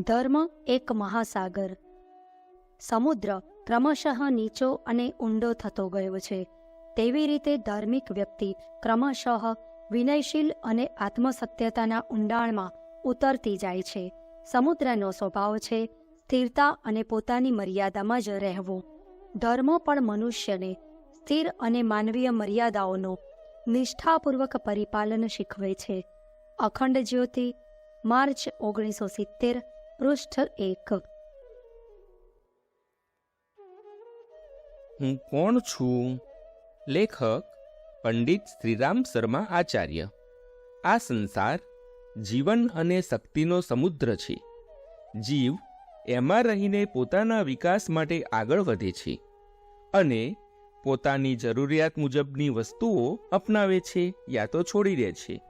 ધર્મ એક મહાસાગર. સમુદ્ર ક્રમશઃ નીચો અને ઊંડો થતો ગયો છે. તેવી રીતે ધાર્મિક વ્યક્તિ ક્રમશઃ વિનયશીલ અને આત્મસત્યતાના ઊંડાણમાં ઉતરતી જાય છે. સમુદ્રનો સ્વભાવ છે, સ્થિરતા અને પોતાની મર્યાદામાં જ રહેવું. ધર્મ પણ મનુષ્યને સ્થિર અને માનવીય મર્યાદાઓનો નિષ્ઠાપૂર્વક પરિપાલન શીખવે છે. અખંડ જ્યોતિ, માર્ચ ઓગણીસો સિત્તેર પૃષ્ઠ એક. હું કોણ છું? લેખક પંડિત શ્રીરામ શર્મા આચાર્ય. આ સંસાર જીવન અને શક્તિનો સમુદ્ર છે. જીવ એમાં રહીને પોતાના વિકાસ માટે આગળ વધે છે અને પોતાની જરૂરિયાત મુજબની વસ્તુઓ અપનાવે છે યા તો છોડી દે છે.